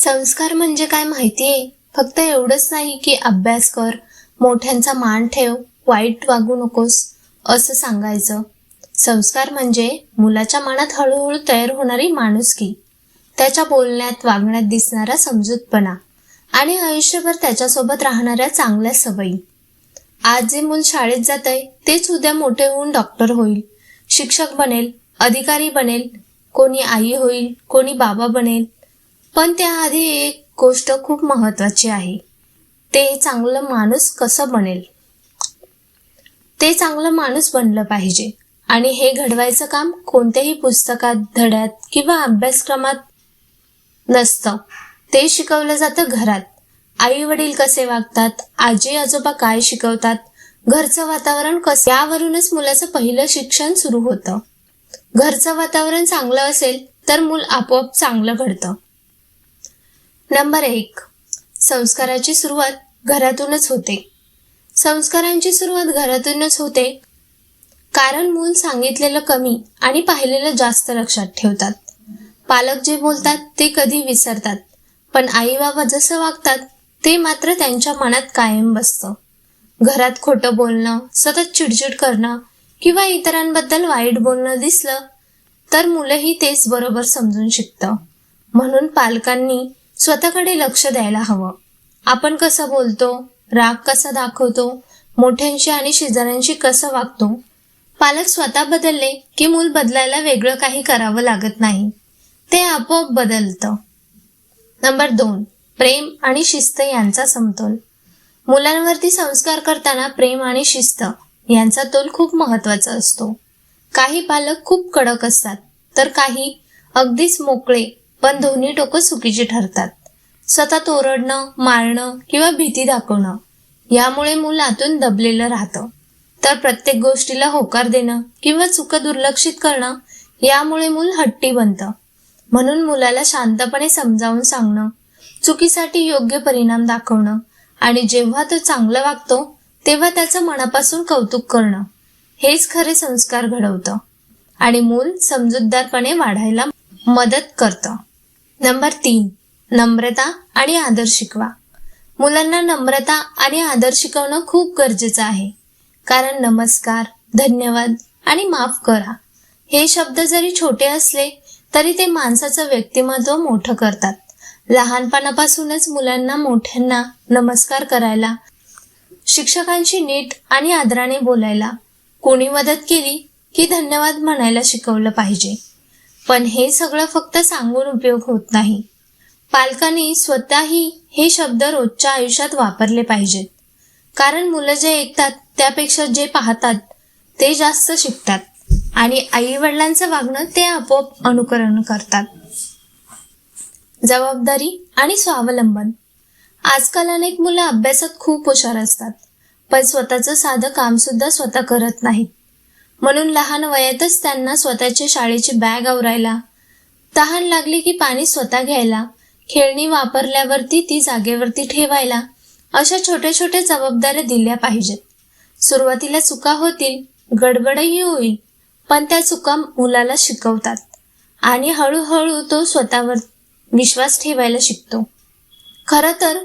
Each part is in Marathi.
संस्कार म्हणजे काय माहितीये फक्त एवढंच नाही की अभ्यास कर मोठ्यांचा मान ठेव वाईट वागू नकोस असं सांगायचं. संस्कार म्हणजे मुलाच्या मनात हळूहळू तयार होणारी माणुसकी. त्याच्या बोलण्यात वागण्यात दिसणारा समजूतपणा आणि आयुष्यभर त्याच्यासोबत राहणाऱ्या चांगल्या सवयी. आज जे मूल शाळेत जात आहे तेच उद्या मोठे होऊन डॉक्टर होईल शिक्षक बनेल अधिकारी बनेल कोणी आई होईल कोणी बाबा बनेल पण त्याआधी एक गोष्ट खूप महत्वाची आहे. ते चांगलं माणूस कसं बनेल? ते चांगलं माणूस बनलं पाहिजे. आणि हे घडवायचं काम कोणत्याही पुस्तकात धड्यात किंवा अभ्यासक्रमात नसतं. ते शिकवलं जातं घरात. आई वडील कसे वागतात? आजी आजोबा काय शिकवतात? घरचं वातावरण कसं? यावरूनच मुलाचं पहिलं शिक्षण सुरू होतं. घरचं वातावरण चांगलं असेल तर मूल आपोआप चांगलं घडतं. नंबर एक. संस्काराची सुरुवात घरातूनच होते. संस्कारांची सुरुवात घरातूनच होते. कारण मूल सांगितलेलं कमी आणि पाहिलेलं जास्त लक्षात ठेवतात. पालक जे बोलतात ते कधी विसरतात. पण आई बाबा जसं वागतात ते मात्र त्यांच्या मनात कायम बसतं. घरात खोटं बोलणं सतत चिडचिड करणं किंवा इतरांबद्दल वाईट बोलणं दिसलं तर मुलंही तेच बरोबर समजून शिकतं. म्हणून पालकांनी स्वतःकडे लक्ष द्यायला हवं. आपण कसं बोलतो? राग कसा दाखवतो? मोठ्यांशी आणि शेजाऱ्यांशी कसं वागतो? पालक स्वतः बदलले की मूल बदलायला वेगळं काही करावं लागत नाही. ते आपोआप बदलतं. नंबर दोन प्रेम आणि शिस्त यांचा समतोल. मुलांवरती संस्कार करताना प्रेम आणि शिस्त यांचा तोल खूप महत्त्वाचा असतो. काही पालक खूप कडक असतात तर काही अगदीच मोकळे पण दोन्ही टोकं चुकीची ठरतात. स्वतः ओरडणं मारणं किंवा भीती दाखवणं यामुळे मूल आतून दबलेलं राहतं. तर प्रत्येक गोष्टीला होकार देणं किंवा चुका दुर्लक्षित करणं यामुळे मूल हट्टी बनतं. म्हणून मुलाला शांतपणे समजावून सांगणं चुकीसाठी योग्य परिणाम दाखवणं आणि जेव्हा तो चांगलं वागतो तेव्हा त्याचं मनापासून कौतुक करणं हेच खरे संस्कार घडवतं आणि मूल समजूतदारपणे वाढायला मदत करतं. नंबर तीन नम्रता आणि आदर शिकवा. मुलांना नम्रता आणि आदर शिकवणं खूप गरजेचं आहे. कारण नमस्कार धन्यवाद आणि माफ करा. हे शब्द जरी छोटे असले तरी ते माणसाचं व्यक्तिमत्व मोठं करतात. लहानपणापासूनच मुलांना मोठ्यांना नमस्कार करायला शिक्षकांशी नीट आणि आदराने बोलायला कोणी मदत केली की धन्यवाद म्हणायला शिकवलं पाहिजे. पण हे सगळं फक्त सांगून उपयोग होत नाही. पालकांनी स्वतःही हे शब्द रोजच्या आयुष्यात वापरले पाहिजेत. कारण मुलं जे ऐकतात त्यापेक्षा जे पाहतात ते जास्त शिकतात. आणि आई वडिलांचं वागणं ते आपोआप अनुकरण करतात. जबाबदारी आणि स्वावलंबन. आजकाल अनेक मुलं अभ्यासात खूप हुशार असतात. पण स्वतःचं साधं काम सुद्धा स्वतः करत नाहीत. म्हणून लहान वयातच त्यांना स्वतःच्या शाळेची बॅग आवरायला. तहान लागली की पाणी स्वतः घ्यायला. खेळणी वापरल्यावरती ती जागेवरती ठेवायला. अशा छोट्या छोट्या जबाबदाऱ्या दिल्या पाहिजेत. सुरुवातीला चुका होतील गडबडही होईल पण त्या चुका मुलाला शिकवतात. आणि हळूहळू तो स्वतःवर विश्वास ठेवायला शिकतो. खरं तर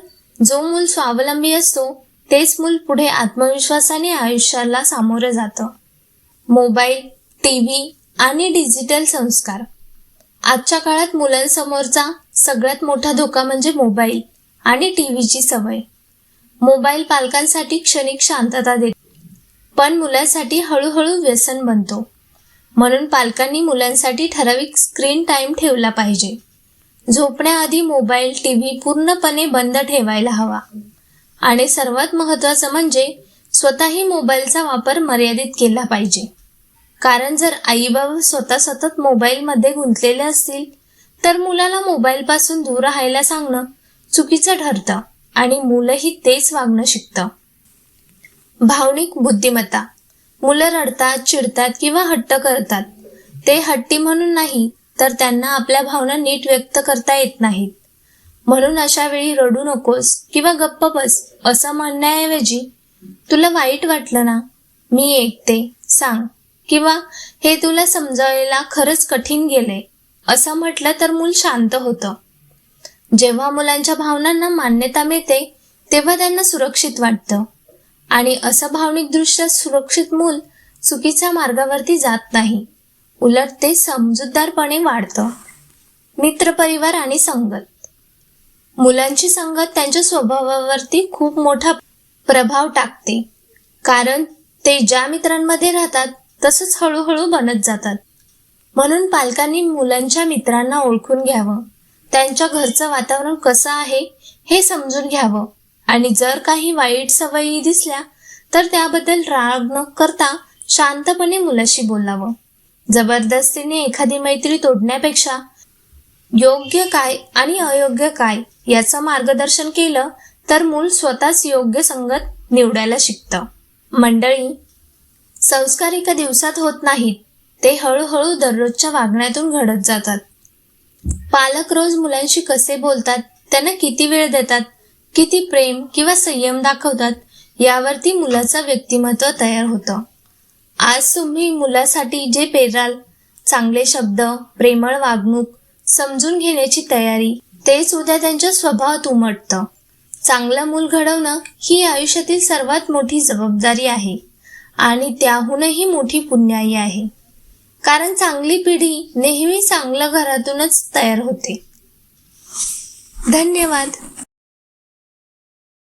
जो मूल स्वावलंबी असतो तेच मूल पुढे आत्मविश्वासाने आयुष्याला सामोरं जातं. मोबाईल टी व्ही आणि डिजिटल संस्कार. आजच्या काळात मुलांसमोरचा सगळ्यात मोठा धोका म्हणजे मोबाईल आणि टी व्हीची सवय. मोबाईल पालकांसाठी क्षणिक शांतता देतो पण मुलांसाठी हळूहळू व्यसन बनतो. म्हणून पालकांनी मुलांसाठी ठराविक स्क्रीन टाईम ठेवला पाहिजे. झोपण्याआधी मोबाईल टी व्ही पूर्णपणे बंद ठेवायला हवा. आणि सर्वात महत्त्वाचं म्हणजे स्वतःही मोबाईलचा वापर मर्यादित केला पाहिजे. कारण जर आई बाबा स्वतः सतत मोबाईलमध्ये गुंतलेले असतील तर मुलाला मोबाईलपासून दूर राहायला सांगणं चुकीचं ठरतं आणि मुलंही तेच वागणं शिकतं. भावनिक बुद्धिमत्ता. मुलं रडतात चिडतात किंवा हट्ट करतात. ते हट्टी म्हणून नाही तर त्यांना आपल्या भावना नीट व्यक्त करता येत नाहीत. म्हणून अशा वेळी रडू नकोस किंवा गप्प बस असं म्हणण्याऐवजी तुला वाईट वाटलं ना? मी ऐकते सांग. किंवा हे तुला समजायला खरंच कठीण गेलंय. असं म्हटलं तर मूल शांत होतं. जेव्हा मुलांच्या भावनांना मान्यता मिळते तेव्हा त्यांना सुरक्षित वाटतं. आणि असं भावनिकदृष्ट्या सुरक्षित मूल चुकीच्या मार्गावरती जात नाही. उलट ते समजूतदारपणे वाढतं. मित्रपरिवार आणि संगत. मुलांची संगत त्यांच्या स्वभावावरती खूप मोठा प्रभाव टाकते. कारण ते ज्या मित्रांमध्ये राहतात तसंच हळूहळू बनत जातात. म्हणून पालकांनी मुलांच्या मित्रांना ओळखून घ्यावं. त्यांच्या घरचं वातावरण कसं आहे हे समजून घ्यावं. आणि जर काही वाईट सवयी दिसल्या तर त्याबद्दल राग न करता शांतपणे मुलाशी बोलावं. जबरदस्तीने एखादी मैत्री तोडण्यापेक्षा योग्य काय आणि अयोग्य काय याचं मार्गदर्शन केलं तर मूल स्वतःच योग्य संगत निवडायला शिकतं. मंडळी संस्कार एका दिवसात होत नाहीत. ते हळूहळू दररोजच्या वागण्यातून घडत जातात. पालक रोज मुलांशी कसे बोलतात त्यांना किती वेळ देतात किती प्रेम किंवा संयम दाखवतात यावरती मुलाचं व्यक्तिमत्व तयार होतं. आज तुम्ही मुलासाठी जे पेराल चांगले शब्द प्रेमळ वागणूक समजून घेण्याची तयारी तेच उद्या त्यांच्या स्वभावात उमटतं. चांगलं मूल घडवणं ही आयुष्यातील सर्वात मोठी जबाबदारी आहे. आणि त्याहूनही मोठी पुण्याई आहे. कारण चांगली पिढी नेहमी चांगल्या घरातूनच तयार होते. धन्यवाद.